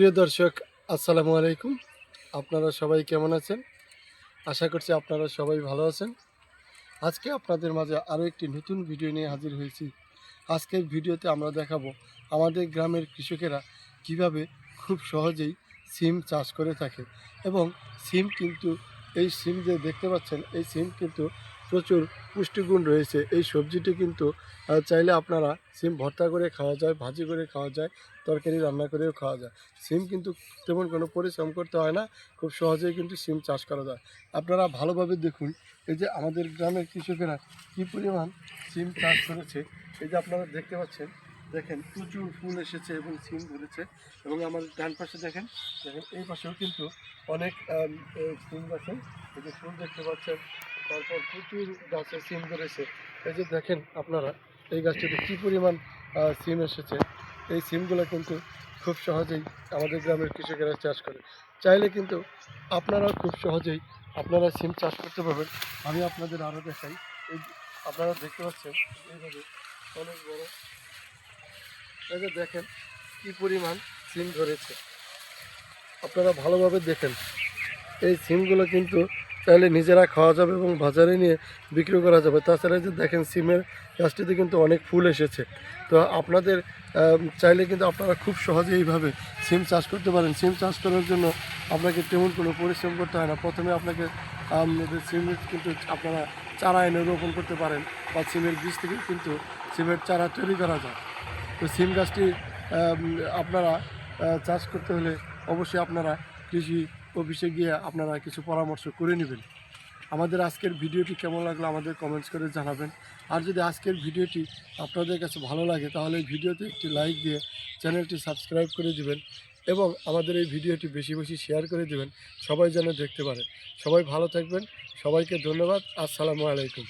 প্রিয় দর্শক, আসসালামু আলাইকুম। আপনারা সবাই কেমন আছেন? আশা করছি আপনারা সবাই ভালো আছেন। আজকে আপনাদের মাঝে আরও একটি নতুন ভিডিও নিয়ে হাজির হয়েছি। আজকের ভিডিওতে আমরা দেখাবো আমাদের গ্রামের কৃষকেরা কীভাবে খুব সহজেই সিম চাষ করে থাকে। এবং সিম কিন্তু, এই সিম যে দেখতে পাচ্ছেন, এই সিম কিন্তু প্রচুর পুষ্টিগুণ রয়েছে। এই সবজিটি কিন্তু চাইলে আপনারা সিম ভর্তা করে খাওয়া যায়, ভাজি করে খাওয়া যায়, তরকারি রান্না করেও খাওয়া যায়। সিম কিন্তু তেমন কোনো পরিশ্রম করতে হয় না, খুব সহজেই কিন্তু সিম চাষ করা যায়। আপনারা ভালোভাবে দেখুন, এই যে আমাদের গ্রামের কৃষকেরা কী পরিমাণ সিম চাষ করেছে, এই যে আপনারা দেখতে পাচ্ছেন, দেখেন প্রচুর ফুল এসেছে এবং সিম ধরেছে এবং আমাদের ডান পাশে দেখেন দেখেন এই পাশেও কিন্তু অনেক সিম গাছে এই যে ফুল দেখতে পাচ্ছেন তারপর প্রচুর গাছে সিম ধরেছে। এই যে দেখেন আপনারা, এই গাছটিতে কী পরিমাণ সিম এসেছে। এই সিমগুলো কিন্তু খুব সহজেই আমাদের গ্রামের কৃষকেরা চাষ করে। চাইলে কিন্তু আপনারাও খুব সহজেই আপনারা সিম চাষ করতে পারবেন। আমি আপনাদের আরও দেখাই। এই আপনারা দেখতে পাচ্ছেন, এইভাবে অনেক বড়। এই যে দেখেন কী পরিমাণ সিম ধরেছে। আপনারা ভালোভাবে দেখেন। এই সিমগুলো কিন্তু চাইলে নিজেরা খাওয়া যাবে এবং বাজারে নিয়ে বিক্রি করা যাবে। তাছাড়া যে দেখেন সিমের গাছটিতে কিন্তু অনেক ফুল এসেছে। তো আপনাদের চাইলে কিন্তু আপনারা খুব সহজে এইভাবে সিম চাষ করতে পারেন। সিম চাষ করার জন্য আপনাকে তেমন কোনো পরিশ্রম করতে হয় না। প্রথমে আপনাকে সিম কিন্তু আপনারা চারা এনে রোপণ করতে পারেন বা সিমের বীজ থেকে কিন্তু সিমের চারা তৈরি করা যায়। তো সিম গাছটি আপনারা চাষ করতে হলে অবশ্যই আপনারা কৃষি অফিসে গিয়ে আপনারা কিছু পরামর্শ করে নেবেন। আমাদের আজকের ভিডিওটি কেমন লাগল আমাদের কমেন্টস করে জানাবেন। আর যদি আজকের ভিডিওটি আপনাদের কাছে ভালো লাগে, তাহলে ভিডিওতে একটি লাইক দিয়ে চ্যানেলটি সাবস্ক্রাইব করে দেবেন এবং আমাদের এই ভিডিওটি বেশি বেশি শেয়ার করে দেবেন। সবাই যেন দেখতে পারে। সবাই ভালো থাকবেন। সবাইকে ধন্যবাদ। আসসালামু আলাইকুম।